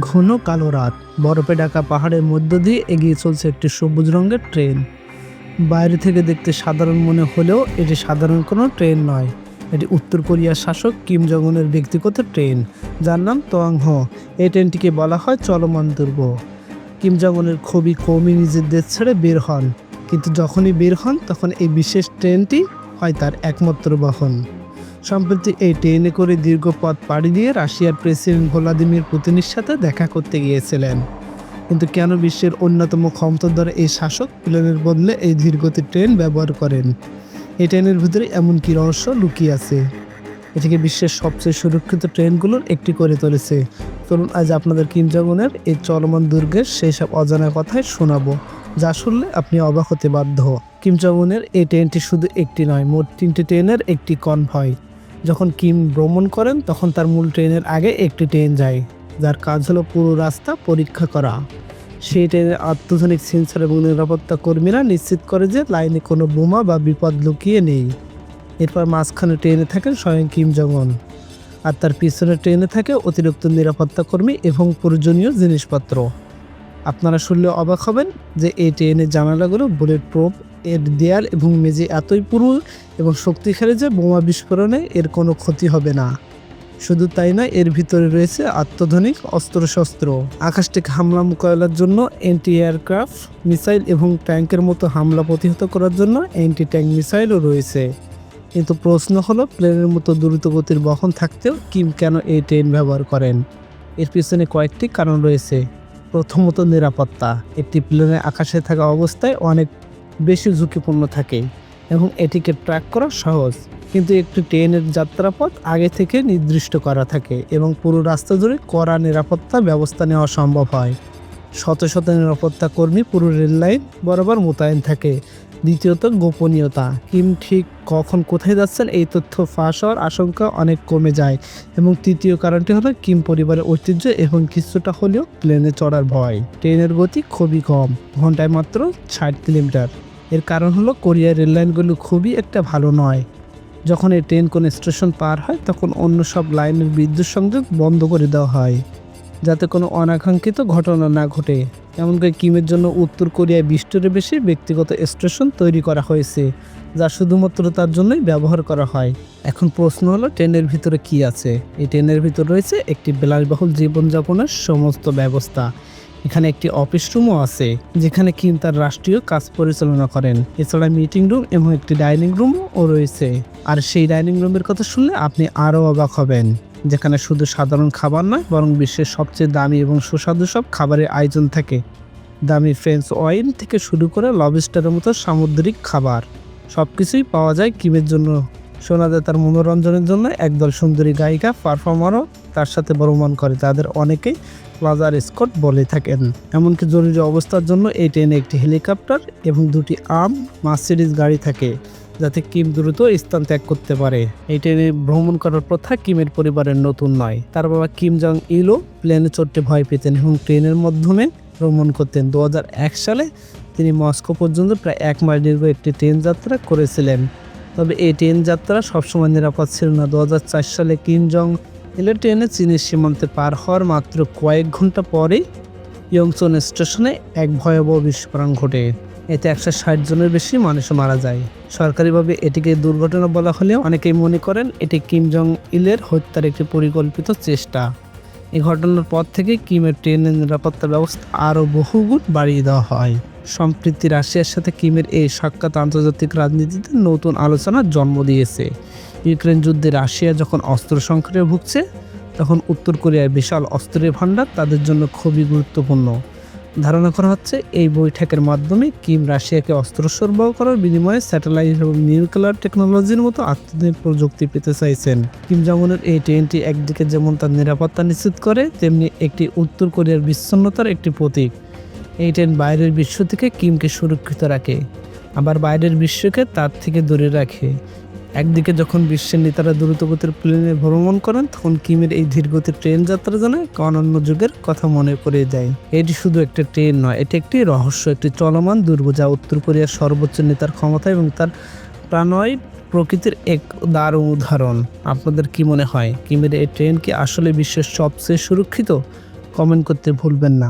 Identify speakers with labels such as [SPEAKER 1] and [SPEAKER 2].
[SPEAKER 1] ঘন কালো রাত। বরফে ঢাকা পাহাড়ের মধ্য দিয়ে এগিয়ে চলছে একটি সবুজ রঙের ট্রেন। বাইরে থেকে দেখতে সাধারণ মনে হলেও এটি সাধারণ কোনো ট্রেন নয়। এটি উত্তর কোরিয়ার শাসক কিম জংউনের ব্যক্তিগত ট্রেন, যার নাম তোয়াং হ এই ট্রেনটিকে বলা হয় চলমান দুর্গ। কিম জংউনের খুবই কমই নিজের দেশ ছেড়ে বের হন। কিন্তু যখনই বের হন, তখন এই বিশেষ ট্রেনটি হয় তার একমাত্র বাহন। সম্প্রতি এই ট্রেনে করে দীর্ঘ পথ পাড়ি দিয়ে রাশিয়ার প্রেসিডেন্ট ভ্লাদিমির পুতিনের সাথে দেখা করতে গিয়েছিলেন। কিন্তু কেন বিশ্বের অন্যতম ক্ষমতাধর এই শাসক প্লেনের বদলে এই ধীরগতির ট্রেন ব্যবহার করেন? এই ট্রেনের ভিতরে এমন কি রহস্য লুকিয়ে আছে? এটিকে বিশ্বের সবচেয়ে সুরক্ষিত ট্রেনগুলোর একটি করে তুলেছে। চলুন আজ আপনাদের কিম জগনের এই চলমান দুর্গের সেই সব অজানা কথাই শোনাবো, যা শুনলে আপনি অবাক হতে বাধ্য। কিম এই ট্রেনটি শুধু একটি নয়, মোট তিনটি ট্রেনের একটি কনভয়। যখন কিম ভ্রমণ করেন, তখন তার মূল ট্রেনের আগে একটি ট্রেন যায়, যার কাজ হলো পুরো রাস্তা পরীক্ষা করা। সেই ট্রেনের আত্মধনিক সেন্সর এবং নিরাপত্তা কর্মীরা নিশ্চিত করে যে লাইনে কোনো বোমা বা বিপদ লুকিয়ে নেই। এরপর মাঝখানে ট্রেনে থাকেন স্বয়ং কিম জংন আর তার পিছনে ট্রেনে থাকে অতিরিক্ত নিরাপত্তা কর্মী এবং প্রয়োজনীয় জিনিসপত্র। আপনারা শুনলে অবাক হবেন যে এই ট্রেনের জানালাগুলো বুলেট প্রুফ এর দেয়াল এবং মেঝে এতই পুরু এবং শক্তিশালী যে বোমা বিস্ফোরণে এর কোনো ক্ষতি হবে না। শুধু তাই না এর ভিতরে রয়েছে আত্মধনিক অস্ত্রশস্ত্র। আকাশ থেকে হামলা মোকাবেলার জন্য অ্যান্টি এয়ারক্রাফট মিসাইল এবং ট্যাঙ্কের মতো হামলা প্রতিহত করার জন্য অ্যান্টি ট্যাঙ্ক মিসাইলও রয়েছে। কিন্তু প্রশ্ন হলো, প্লেনের মতো দ্রুতগতির বহন থাকতেও কিম কেন এই ট্রেন ব্যবহার করেন? এর পিছনে কয়েকটি কারণ রয়েছে। প্রথমত, নিরাপত্তা। একটি প্লেনে আকাশে থাকা অবস্থায় অনেক বেশি ঝুঁকিপূর্ণ থাকে এবং এটিকে ট্র্যাক করা সহজ। কিন্তু একটি ট্রেনের যাত্রাপথ আগে থেকে নির্দিষ্ট করা থাকে এবং পুরো রাস্তা জুড়ে কড়া নিরাপত্তা ব্যবস্থা নেওয়া সম্ভব হয়। শত শত নিরাপত্তা কর্মী পুরো রেল লাইন বরাবর মোতায়েন থাকে। দ্বিতীয়ত গোপনীয়তা। কিম ঠিক কখন কোথায় যাচ্ছেন এই তথ্য ফাঁস হওয়ার আশঙ্কা অনেক কমে যায়। এবং তৃতীয় কারণটি হলো কিম পরিবারের ঐতিহ্য এবং কিছুটা হলেও প্লেনে চড়ার ভয়। ট্রেনের গতি খুবই কম, ঘন্টায় মাত্র ষাট কিলোমিটার। এর কারণ হলো কোরিয়ার রেললাইনগুলো খুবই একটা ভালো নয়। যখন এই ট্রেন কোনো স্টেশন পার হয়, তখন অন্য সব লাইনের বিদ্যুৎ সংযোগ বন্ধ করে দেওয়া হয়। যাতে কোনো অনাকাঙ্ক্ষিত ঘটনা না ঘটে। এমনকি কিমের জন্য উত্তর কোরিয়ায় বিশটিরও বেশি ব্যক্তিগত স্টেশন তৈরি করা হয়েছে, যা শুধুমাত্র তার জন্যই ব্যবহার করা হয়। এখন প্রশ্ন হলো, ট্রেনের ভিতরে কি আছে? এই ট্রেনের ভিতরে রয়েছে একটি বিলাসবহুল জীবনযাপনের সমস্ত ব্যবস্থা। এখানে একটি অফিস রুমও আছে, যেখানে কিম তার রাষ্ট্রীয় কাজ পরিচালনা করেন। এছাড়া মিটিং রুম এবং একটি ডাইনিং রুমও রয়েছে। আর সেই ডাইনিং রুমের কথা শুনলে আপনি আরও অবাক হবেন। যেখানে শুধু সাধারণ খাবার নয়, বরং বিশ্বের সবচেয়ে দামি এবং সুস্বাদু সব খাবারের আয়োজন থাকে। দামি ফ্রেঞ্চ ওয়াইন থেকে শুরু করে লবস্টারের মতো সামুদ্রিক খাবার সব কিছুই পাওয়া যায় কিমের জন্য। শোনা যায় তার মনোরঞ্জনের জন্য একদল সুন্দরী গায়িকা, পারফর্মারও তার সাথে ভ্রমণ করে তাদের অনেকেই প্লাজার স্কট বলে থাকেন। এমনকি জরুরি অবস্থার জন্য এই ট্রেনে একটি হেলিকপ্টার এবং দুটি আর্ম মার্সিডিজ গাড়ি থাকে। যাতে কিম দ্রুত স্থান ত্যাগ করতে পারে। এই ট্রেনে ভ্রমণ করার প্রথা কিমের পরিবারের নতুন নয়। তার বাবা কিম জং ইলও প্লেনে চড়তে ভয় পেতেন এবং ট্রেনের মাধ্যমে ভ্রমণ করতেন। দু হাজার এক সালে তিনি মস্কো পর্যন্ত প্রায় এক মাস দীর্ঘ একটি ট্রেন যাত্রা করেছিলেন। তবে এই ট্রেন যাত্রা সবসময় নিরাপদ ছিল না। দু হাজার চার সালে কিম জং ইলের ট্রেনে চীনের সীমান্তে পার হওয়ার মাত্র কয়েক ঘণ্টা পরেই ইয়ংচন স্টেশনে এক ভয়াবহ বিস্ফোরণ ঘটে। এতে একশো ষাট জনের বেশি মানুষ মারা যায়। সরকারিভাবে এটিকে দুর্ঘটনা বলা হলেও অনেকেই মনে করেন এটি কিম জং ইলের হত্যার একটি পরিকল্পিত চেষ্টা। এই ঘটনার পর থেকে কিমের ট্রেনের নিরাপত্তা ব্যবস্থা আরও বহুগুণ বাড়িয়ে দেওয়া হয়। সম্প্রীতি রাশিয়ার সাথে কিমের এই সাক্ষাৎ আন্তর্জাতিক রাজনীতিতে নতুন আলোচনার জন্ম দিয়েছে। ইউক্রেন যুদ্ধে রাশিয়া যখন অস্ত্র সংকটে ভুগছে, তখন উত্তর কোরিয়ার বিশাল অস্ত্রের ভাণ্ডার তাদের জন্য খুবই গুরুত্বপূর্ণ। ধারণা করা হচ্ছে এই বৈঠকের মাধ্যমে কিম রাশিয়াকে অস্ত্র সরবরাহ করার বিনিময়ে স্যাটেলাইট এবং নিউক্লিয়ার টেকনোলজির মতো আত্মনির্ভর প্রযুক্তি পেতে চাইছেন। কিম জংনের এই ট্রেনটি একদিকে যেমন তার নিরাপত্তা নিশ্চিত করে, তেমনি একটি উত্তর কোরিয়ার বিচ্ছন্নতার একটি প্রতীক। এই ট্রেন বাইরের বিশ্ব থেকে কিমকে সুরক্ষিত রাখে, আবার বাইরের বিশ্বকে তার থেকে দূরে রাখে। একদিকে যখন বিশ্বের নেতারা দ্রুতগতির প্লেনে ভ্রমণ করেন, তখন কিমের এই ধীরগতির ট্রেন যাত্রা যেন এক অনন্য যুগের কথা মনে করে দেয় এটি শুধু একটা ট্রেন নয়, এটি একটি রহস্য, একটি চলমান দুর্গ যা উত্তর কোরিয়ার সর্বোচ্চ নেতার ক্ষমতা এবং তার প্রাণয় প্রকৃতির এক দারুণ উদাহরণ। আপনাদের কি মনে হয়, কিমের এই ট্রেন কি আসলে বিশ্বের সবচেয়ে সুরক্ষিত? কমেন্ট করতে ভুলবেন না।